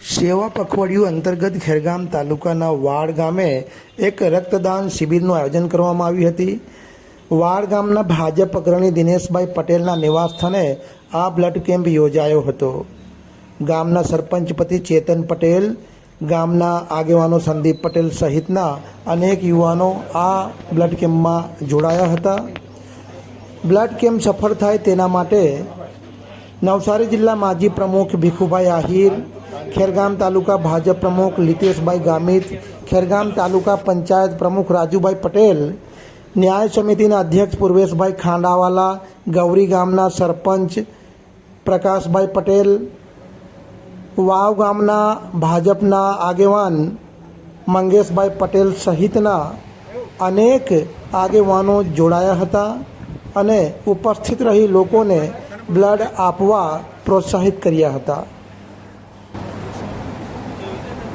સેવા પખવાડિયું અંતર્ગત ખેરગામ તાલુકાના વાડ ગામે એક રક્તદાન શિબિરનું આયોજન કરવામાં આવ્યું હતી. વાડ ગામના ભાજપ અગ્રણી દિનેશભાઈ પટેલના નિવાસસ્થાને આ બ્લડ કેમ્પ યોજાયો હતો. ગામના સરપંચ પતિ ચેતન પટેલ, ગામના આગેવાનો સંદીપ પટેલ સહિતના અનેક યુવાનો આ બ્લડ કેમ્પમાં જોડાયા હતા. બ્લડ કેમ્પ સફળ થાય તેના માટે નવસારી જિલ્લા માજી પ્રમુખ ભીખુભાઈ આહિર ખેરગામ તાલુકા ભાજપ પ્રમુખ લિતેશભાઈ ગામિત, ખેરગામ તાલુકા પંચાયત પ્રમુખ રાજુભાઈ પટેલ, ન્યાય સમિતિના અધ્યક્ષ પૂર્વેશભાઈ ખાંડાવાલા, ગૌરી ગામના સરપંચ પ્રકાશભાઈ પટેલ, વાવ ગામના ભાજપના આગેવાન મંગેશભાઈ પટેલ સહિતના અનેક આગેવાનો જોડાયા હતા અને ઉપસ્થિત રહી લોકોને બ્લડ આપવા પ્રોત્સાહિત કર્યા હતા.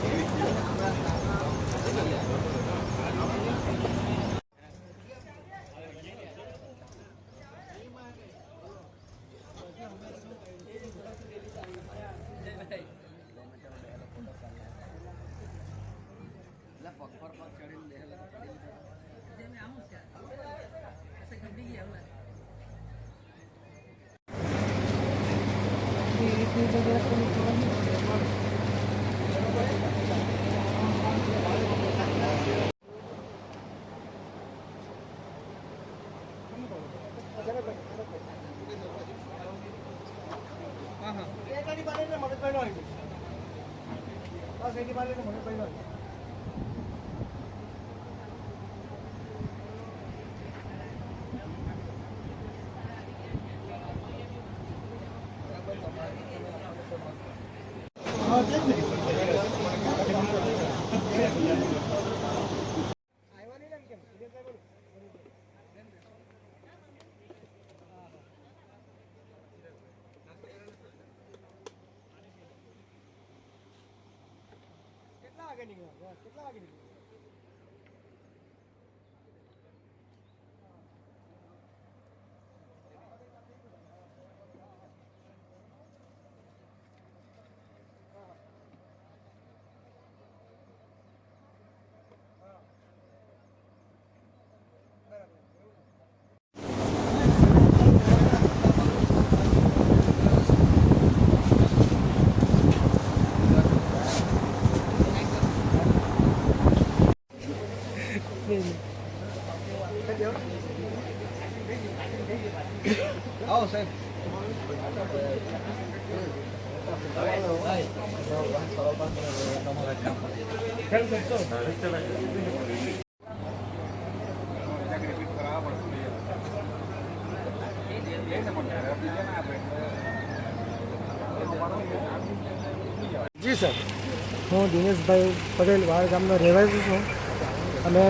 Thank you. Oh, didn't he? 拉给你了，我拉给你了。આવો સાહેબ જી સર. હું દિનેશભાઈ પટેલ વાળ ગામનો રહેવાસી છું. અને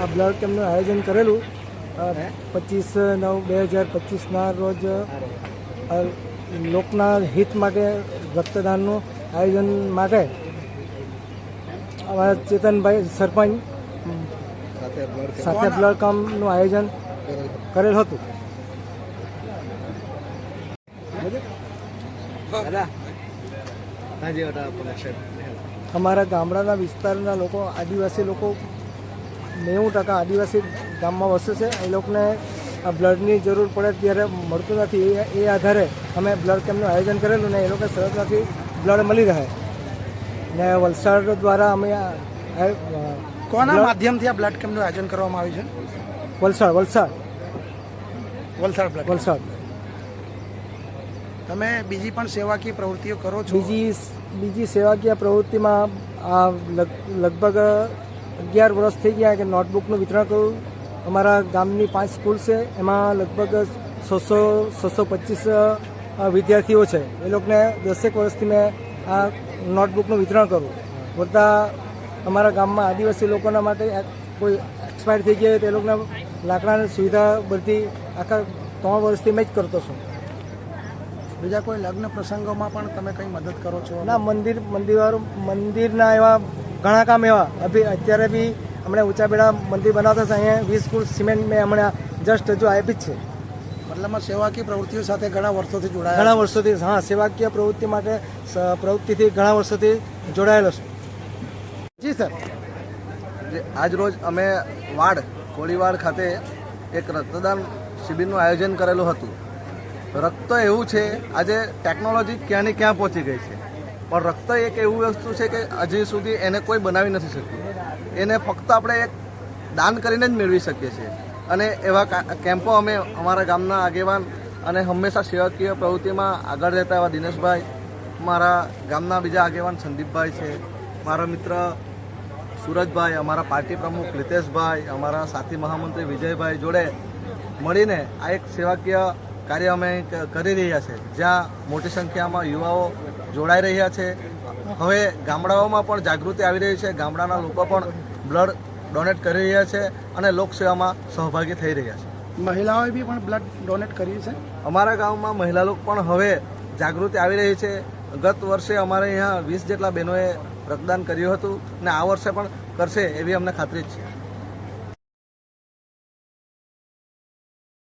આ બ્લડ કેમ્પનું આયોજન કરેલું. પચીસ નવ બે હજાર પચીસના રોજ લોકના હિત માટે રક્તદાનનું આયોજન માટે અમારા ચેતનભાઈ સરપંચ સાથે બ્લડ કામનું કેમ્પનું આયોજન કરેલ હતું. અમારા ગામડાના વિસ્તારના લોકો આદિવાસી લોકો નેવું ટકા આદિવાસી ગામમાં વસે છે. એ લોકોને આ બ્લડની જરૂર પડે ત્યારે મળતું નથી. એ આધારે અમે બ્લડ કેમ્પનું આયોજન કરેલું ને એ લોકો સરળતાથી બ્લડ મળી રહે. ને વલસાડ દ્વારા અમે કોના માધ્યમથી આ બ્લડ કેમ્પનું આયોજન કરવામાં આવ્યું છે? વલસાડ વલસાડ. વલસાડ બ્લડ વલસાડ. તમે બીજી પણ સેવાકીય પ્રવૃત્તિઓ કરો છો? બીજી બીજી સેવાકીય પ્રવૃત્તિમાં આ લગ- લગભગ અગિયાર વર્ષ થઈ ગયા કે નોટબુકનું વિતરણ કરું અમારા ગામની પાંચ સ્કૂલ છે એમાં લગભગ છસો છસો પચીસ વિદ્યાર્થીઓ છે. એ લોકોને દસેક વર્ષથી મેં આ નોટબુકનું વિતરણ કરું પૂરતા અમારા ગામમાં આદિવાસી લોકોના માટે કોઈ એક્સપાયર થઈ ગયા તે લોકોને લાકડાની સુવિધા બધી આખા ત્રણ વર્ષથી મેં જ કરતો છું. બીજા કોઈ લગ્ન પ્રસંગોમાં પણ તમે કંઈ મદદ કરો છો? ના મંદિર મંદિર મંદિરના એવા ઘણા કામ એવા. અભી અત્યારે બી હમણાં ઊંચા બેડા મંદિર બનાવતા છે અહીંયા વીસ ફૂટ સિમેન્ટ મેં હમણાં જસ્ટ હજુ આપી જ છે. મતલબમાં સેવાકીય પ્રવૃત્તિઓ સાથે ઘણા વર્ષોથી જોડાયા ઘણા વર્ષોથી હા સેવાકીય પ્રવૃત્તિ માટે પ્રવૃત્તિથી ઘણા વર્ષોથી જોડાયેલો છું. જી સર. આજ રોજ અમે વાડ કોળીવાડ ખાતે એક રક્તદાન શિબિરનું આયોજન કરેલું હતું. રક્ત એવું છે આજે ટેકનોલોજી ક્યાંની ક્યાં પહોંચી ગઈ છે? પણ રક્ત એક એવું વસ્તુ છે કે હજી સુધી એને કોઈ બનાવી નથી શક્યું. એને ફક્ત આપણે એક દાન કરીને જ મેળવી શકીએ છીએ. અને એવા કેમ્પો અમે અમારા ગામના આગેવાન અને હંમેશા સેવાકીય પ્રવૃત્તિમાં આગળ રહેતા એવા દિનેશભાઈ, મારા ગામના બીજા આગેવાન સંદીપભાઈ છે, મારા મિત્ર સુરજભાઈ, અમારા પાર્ટી પ્રમુખ લિતેશભાઈ અમારા સાથી મહામંત્રી વિજયભાઈ જોડે મળીને આ એક સેવાકીય કાર્ય અમે કરી રહ્યા છે. જ્યાં મોટી સંખ્યામાં યુવાઓ જોડાઈ રહ્યા છે. હવે ગામડાઓમાં પણ જાગૃતિ આવી રહી છે. ગામડાના લોકો પણ બ્લડ ડોનેટ કરી રહ્યા છે અને લોકસેવામાં સહભાગી થઈ રહ્યા છે. મહિલાઓએ બી પણ બ્લડ ડોનેટ કર્યું છે? અમારા ગામમાં મહિલા લોકો પણ હવે જાગૃતિ આવી રહી છે. ગત વર્ષે અમારે અહીંયા વીસ જેટલા બહેનોએ રક્તદાન કર્યું હતું અને આ વર્ષે પણ કરશે એવી અમને ખાતરી જ છે.